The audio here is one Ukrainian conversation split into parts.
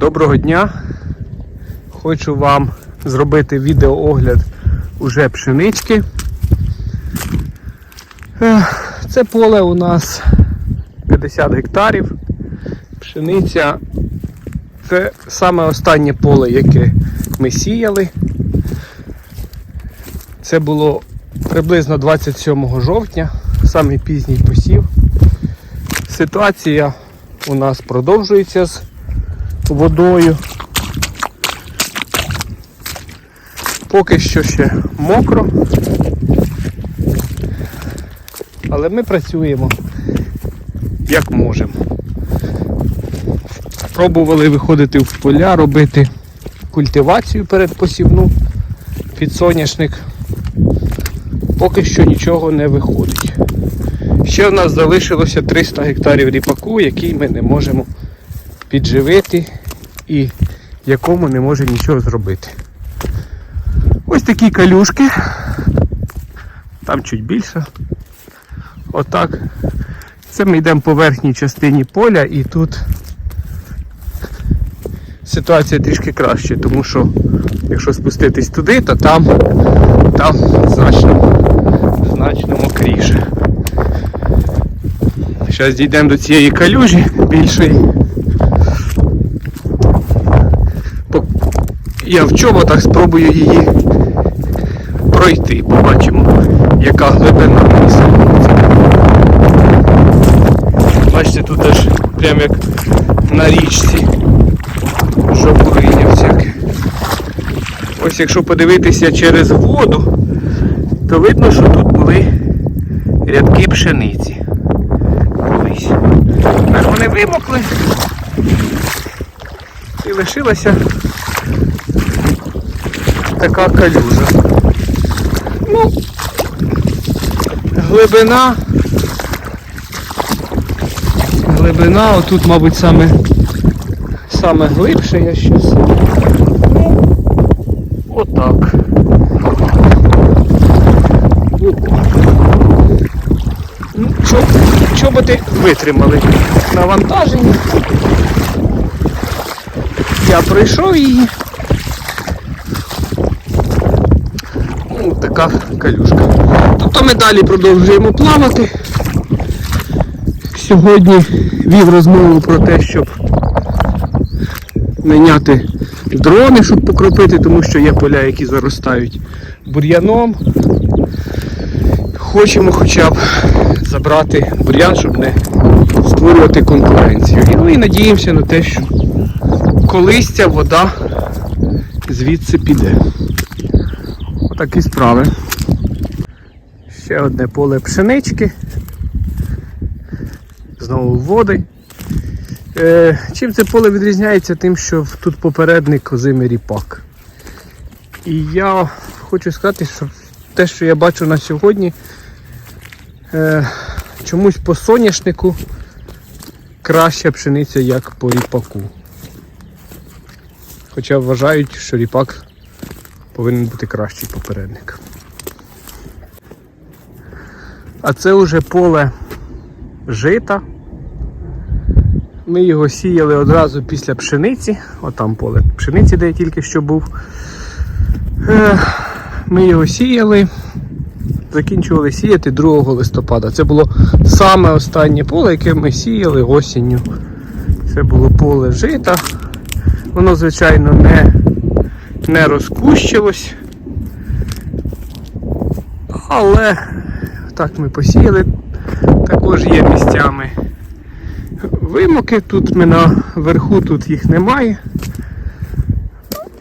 Доброго дня! Хочу вам зробити відеоогляд уже пшенички. Це поле у нас 50 гектарів. Пшениця це саме останнє поле, яке ми сіяли. Це було приблизно 27 жовтня, самий пізній посів. Ситуація у нас продовжується з водою. Поки що ще мокро. Але ми працюємо як можемо. Пробували виходити в поля, робити культивацію передпосівну під соняшник. Поки що нічого не виходить. Ще в нас залишилося 300 гектарів ріпаку, який ми не можемо підживити і якому не може нічого зробити. Ось такі калюшки. Там чуть більше. Отак. Це ми йдемо по верхній частині поля і тут ситуація трішки краще, тому що якщо спуститись туди, то там, там значно, значно мокріше. Зараз дійдемо до цієї калюжі більшої. Я в чоботах спробую її пройти. Побачимо, яка глибина вниз. Бачите, тут аж прям як на річці. Жопуриння всяке. Ось якщо подивитися через воду, то видно, що тут були рядки пшениці. Колись. Тепер вони вимокли. І лишилася така калюжа. Ну, глибина. Глибина, отут, мабуть, саме, саме глибше я щас. Ну, отак. О. Ну, чоб, чоботи витримали навантаження. Я пройшов її. Ну, така калюшка. Тобто ми далі продовжуємо плавати. Сьогодні вів розмову про те, щоб найняти дрони, щоб покропити, тому що є поля, які заростають бур'яном. Хочемо хоча б забрати бур'ян, щоб не створювати конкуренцію. І, ну і надіємося на те, що колись ця вода звідси піде. Отакі справи. Ще одне поле пшенички. Знову води. Е, чим це поле відрізняється? Тим, що тут попередник озимий ріпак. І я хочу сказати, що те, що я бачу на сьогодні, е, чомусь по соняшнику краща пшениця, як по ріпаку. Хоча вважають, що ріпак повинен бути кращий попередник. А це вже поле жита. Ми його сіяли одразу після пшениці. Отам поле пшениці, де я тільки що був. Е, Ми його сіяли, закінчували сіяти 2 листопада. Це було саме останнє поле, яке ми сіяли осінню. Це було поле жита. Воно, звичайно, не, не розкущилось. Але так ми посіяли. Також є місцями вимоки. Тут ми наверху, тут їх немає.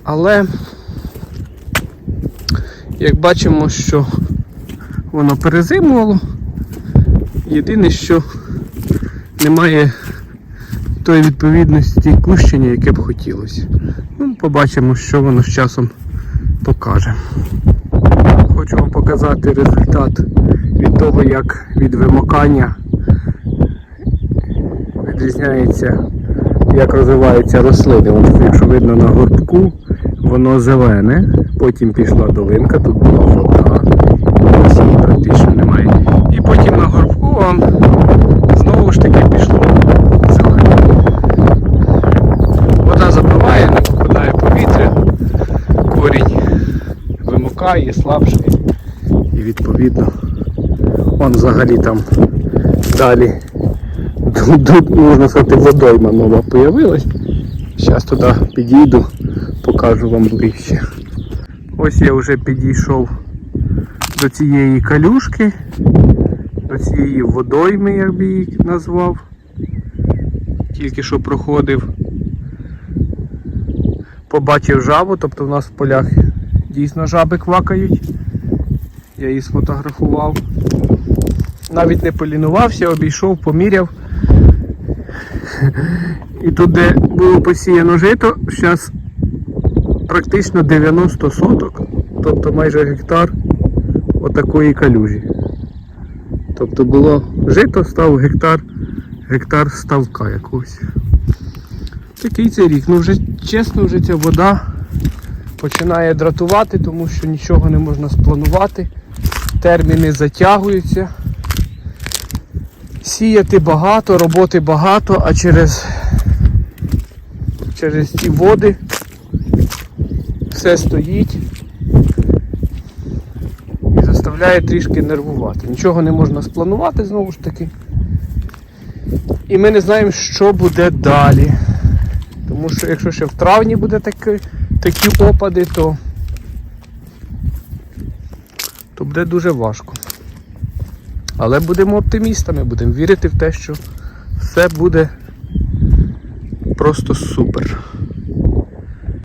Але як бачимо, що воно перезимувало. Єдине, що немає тої відповідності кущення, яке б хотілося. Побачимо, що воно з часом покаже. Хочу вам показати результат від того, як від вимокання відрізняється, як розвиваються рослини. От, якщо видно на горбку, воно зелене, потім пішла долинка, тут була вода, ось її практично немає. І потім на горбку он, знову ж таки пішло зелене. Вода запро- замокає, слабшає. І відповідно, он взагалі там далі можна сказати, водойма нова появилась. Зараз туди підійду, покажу вам ближче. Ось я вже підійшов до цієї калюшки, до цієї водойми, як би її назвав. Тільки що проходив. Побачив жабу, тобто в нас в полях дійсно жаби квакають. Я її сфотографував. Навіть не полінувався, обійшов, поміряв. І тут, де було посіяно жито, зараз практично 90 соток, тобто майже гектар отакої калюжі. Тобто було жито, став гектар, гектар ставка якогось. Такий цей рік. Ну вже чесно, вже ця вода починає дратувати, тому що нічого не можна спланувати. Терміни затягуються. Сіяти багато, роботи багато, а через, через ці води все стоїть і заставляє трішки нервувати. Нічого не можна спланувати знову ж таки. І ми не знаємо, що буде далі. Тому що якщо ще в травні буде такі, такі опади, то, то буде дуже важко. Але будемо оптимістами, будемо вірити в те, що все буде просто супер.